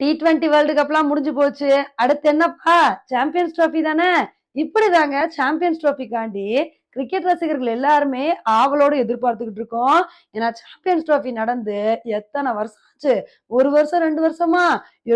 D twenty world கப்லாம் முடிஞ்சு போச்சு. அடுத்து என்னப்பா? சாம்பியன்ஸ் ட்ராஃபி தானே? இப்படிதாங்க சாம்பியன்ஸ் ட்ராஃபிக்காண்டி கிரிக்கெட் ரசிகர்கள் எல்லாருமே ஆவலோடு எதிர்பார்த்துக்கிட்டு இருக்கோம். ஏன்னா சாம்பியன்ஸ் ட்ராஃபி நடந்து எத்தனை வருஷம் ஆச்சு? ஒரு வருஷம் ரெண்டு வருஷமா?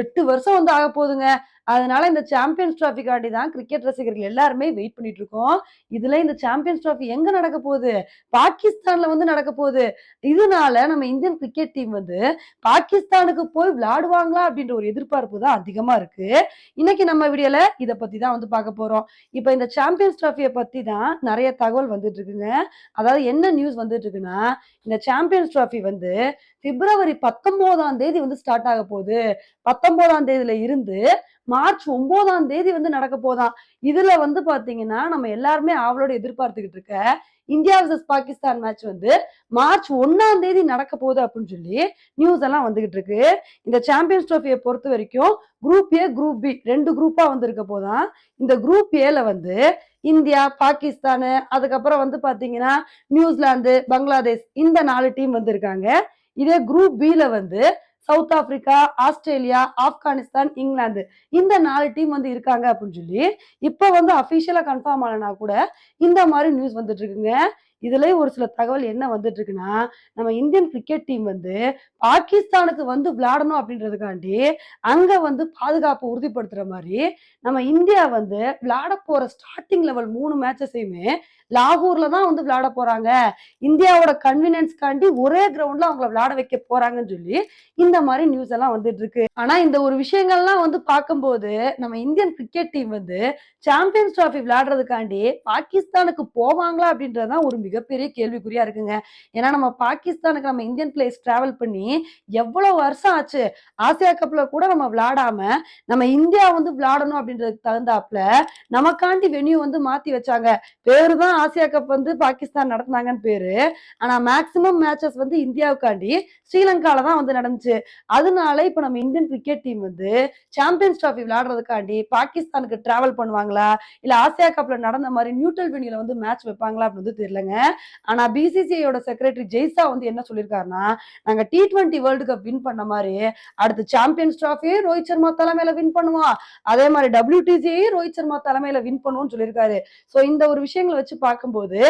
எட்டு வருஷம் வந்து ஆக போகுதுங்க அதனால இந்த சாம்பியன்ஸ் ட்ராஃபிக்காண்டி தான் கிரிக்கெட் ரசிகர்கள் எல்லாருமே வெயிட் பண்ணிட்டு இருக்கோம். இதுல இந்த சாம்பியன்ஸ் ட்ராஃபி எங்க நடக்க போகுது? பாகிஸ்தான்ல வந்து நடக்க போகுது. இதனால நம்ம இந்தியன் கிரிக்கெட் டீம் வந்து பாகிஸ்தானுக்கு போய் விளையாடுவாங்களா அப்படின்ற ஒரு எதிர்பார்ப்பு தான் அதிகமா இருக்கு. இன்னைக்கு நம்ம வீடியோல இதை பத்தி தான் வந்து பார்க்க போறோம். இப்போ இந்த சாம்பியன்ஸ் ட்ராஃபியை பத்தி தான் நிறைய தகவல் வந்துட்டு இருக்குங்க. அதாவது என்ன நியூஸ் வந்துட்டு இருக்குன்னா இந்த சாம்பியன்ஸ் ட்ராஃபி வந்து பிப்ரவரி பத்தொன்பதாம் தேதி வந்து ஸ்டார்ட் ஆக போகுது. பத்தொன்பதாம் தேதியில இருந்து மார்ச் ஒன்பதாம் தேதி வந்து நடக்க போதான் இதுல வந்து பாத்தீங்கன்னா நம்ம எல்லாருமே அவளோட எதிர்பார்த்துக்கிட்டு இருக்க இந்தியா விசஸ் பாகிஸ்தான் மேட்ச் வந்து மார்ச் ஒன்னாம் தேதி நடக்க போகுது அப்படின்னு சொல்லி நியூஸ் எல்லாம் வந்துகிட்டு இருக்கு. இந்த சாம்பியன்ஸ் ட்ரோஃபியை பொறுத்த வரைக்கும் குரூப் ஏ குரூப் பி ரெண்டு குரூப்பா வந்து இருக்க போதான் இந்த குரூப் ஏல வந்து இந்தியா பாகிஸ்தானு அதுக்கப்புறம் வந்து பாத்தீங்கன்னா நியூசிலாந்து பங்களாதேஷ் இந்த நாலு டீம் வந்து இருக்காங்க. இதே குரூப் பில வந்து South Africa Australia Afghanistan England இந்த நாலு டீம் வந்து இருக்காங்க அப்படின்னு சொல்லி இப்போ வந்து அஃபிஷியலாக கன்ஃபார்ம் ஆனா கூட இந்த மாதிரி நியூஸ் வந்துட்டு இருக்குங்க. இதுல ஒரு சில தகவல் என்ன வந்துட்டு இருக்குன்னா நம்ம இந்தியன் கிரிக்கெட் டீம் வந்து பாகிஸ்தானுக்கு வந்து விளையாடணும் அப்படின்றதுக்காண்டி அங்க வந்து பாதுகாப்பு உறுதிப்படுத்துற மாதிரி நம்ம இந்தியா வந்து விளையாட போற ஸ்டார்டிங் லெவல் மூணு மேட்சஸையுமே லாகூர்ல தான் வந்து விளையாட போறாங்க. இந்தியாவோட கன்வீனியன்ஸ்க்காண்டி ஒரே கிரவுண்ட்ல அவங்கள விளையாட வைக்க போறாங்கன்னு சொல்லி இந்த மாதிரி நியூஸ் எல்லாம் வந்துட்டு இருக்கு ஆனா இந்த ஒரு விஷயங்கள்லாம் வந்து பார்க்கும்போது நம்ம இந்தியன் கிரிக்கெட் டீம் வந்து சாம்பியன்ஸ் டிராஃபி விளையாடுறதுக்காண்டி பாகிஸ்தானுக்கு போவாங்களா அப்படின்றதான் ஒரு மிகப்பெரிய கேள்விக்குறியா இருக்குங்க. ஏன்னா நம்ம பாகிஸ்தானுக்கு நம்ம இந்தியன் பிளேஸ் டிராவல் பண்ணி எவ்வளவு வருஷம் ஆச்சு? ஆசியா கப்ல கூட நம்ம விளையாடாம நம்ம இந்தியா வந்து விளையாடணும் அப்படின்றதுக்கு தகுந்தாப்புல நமக்காண்டி வெனியூ வந்து மாத்தி வச்சாங்க. பேரு தான் ஆசியா கப் வந்து பாகிஸ்தான் நடத்துனாங்கன்னு பேரு. ஆனா மேக்சிமம் மேட்சஸ் வந்து இந்தியாவுக்காண்டி ஸ்ரீலங்கால தான் வந்து நடந்துச்சு. அதனால இப்ப நம்ம இந்தியன் கிரிக்கெட் டீம் வந்து சாம்பியன்ஸ் டிராஃபி விளையாடுறதுக்காண்டி பாகிஸ்தானுக்கு டிராவல் பண்ணுவாங்களா? இல்ல ஆசியா கப்ல நடந்த மாதிரி நியூட்ரல் வெனியூல வந்து மேட்ச் வைப்பாங்களா அப்படின்னு தெரியலங்க. ஆனா பிசிசிஐயோட செக்ரட்டரி ஜெய்சா வந்து என்ன சொல்லியிருக்காருன்னா நாங்க T twenty world cup win பண்ண மாதிரி அடுத்து சாம்பியன்ஸ் டிராஃபியே ரோஹித் சர்மா தலைமையில வின் பண்ணுவோம் அதே மாதிரி டபிள்யூடிசியை ரோஹித் சர்மா தலைமையில வின் பண்ணுவோம்னு சொல்லியிருக்காரு சோ இந்த ஒரு விஷயங்களை வச்சு பார்க்கும்போது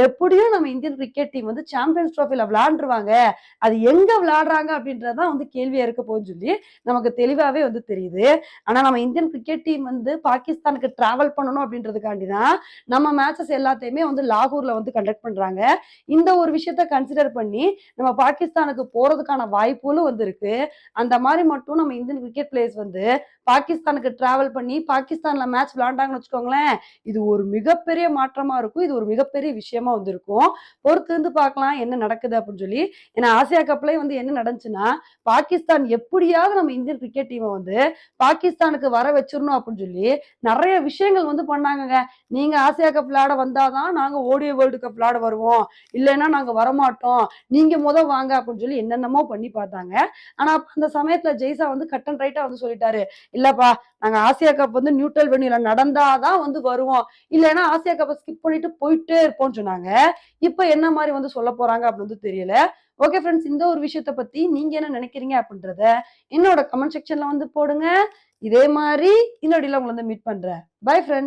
எப்படியும் நம்ம இந்தியன் கிரிக்கெட் டீம் வந்து சாம்பியன்ஸ் டிராஃபில விளையாண்டுருவாங்க அது எங்க விளையாடுறாங்க அப்படின்றதுதான் வந்து கேள்வியா இருக்க போகுதுன்னு சொல்லி நமக்கு தெளிவாவே வந்து தெரியுது. ஆனா நம்ம இந்தியன் கிரிக்கெட் டீம் வந்து பாகிஸ்தானுக்கு டிராவல் பண்ணணும் அப்படின்றதுக்காண்டி தான் நம்ம மேட்சஸ் எல்லாத்தையுமே வந்து லாகூர்ல வந்து கண்டக்ட் பண்றாங்க. இந்த ஒரு விஷயத்த கன்சிடர் பண்ணி நம்ம பாகிஸ்தானுக்கு போறதுக்கான வாய்ப்புகளும் வந்து இருக்கு அந்த மாதிரி மட்டும் நம்ம இந்தியன் கிரிக்கெட் பிளேயர்ஸ் வந்து பாகிஸ்தானுக்கு டிராவல் பண்ணி பாகிஸ்தான்ல மேட்ச் விளையாண்டாங்கன்னு வச்சுக்கோங்களேன் இது ஒரு மிகப்பெரிய மாற்றமா இருக்கும். இது ஒரு மிகப்பெரிய விஷயமா வந்து இருக்கும் பொறுத்து இருந்து பார்க்கலாம் என்ன நடக்குது அப்படின்னு சொல்லி. ஏன்னா ஆசியா கப்லயும் வந்து என்ன நடந்துச்சுன்னா பாகிஸ்தான் எப்படியாவது நம்ம இந்தியன் கிரிக்கெட் டீமை வந்து பாகிஸ்தானுக்கு வர வச்சிடணும் அப்படின்னு சொல்லி நிறைய விஷயங்கள் வந்து பண்ணாங்கங்க. நீங்க ஆசியா கப் விளையாட வந்தாதான் நாங்க ஓடியோ வேர்ல்டு கப் போராட வருவோம். இல்லைன்னா நாங்க வரமாட்டோம். நீங்க முத வாங்க அப்படின்னு சொல்லி என்னென்னமோ பண்ணி பார்த்தாங்க. ஆனா அப்ப அந்த சமயத்துல ஜெய்சா வந்து கட் அண்ட் ரைட்டா வந்து சொல்லிட்டாரு. இல்லப்பா நாங்க ஆசியா கப் வந்து நியூட்ரல் வெனியூல நடந்தாதான் வந்து வருவோம். இல்லைன்னா ஆசியா கப்பை ஸ்கிப் பண்ணிட்டு போயிட்டே இருப்போம்னு சொன்னாங்க. இப்ப என்ன மாதிரி வந்து சொல்ல போறாங்க அப்படின்னு வந்து தெரியல. ஓகே ஃப்ரெண்ட்ஸ் இந்த ஒரு விஷயத்த பத்தி நீங்க என்ன நினைக்கிறீங்க அப்படின்றத என்னோட கமெண்ட் செக்ஷன்ல வந்து போடுங்க. இதே மாதிரி இன்னொடியில் உங்களை வந்து மீட் பண்றேன். Bye friends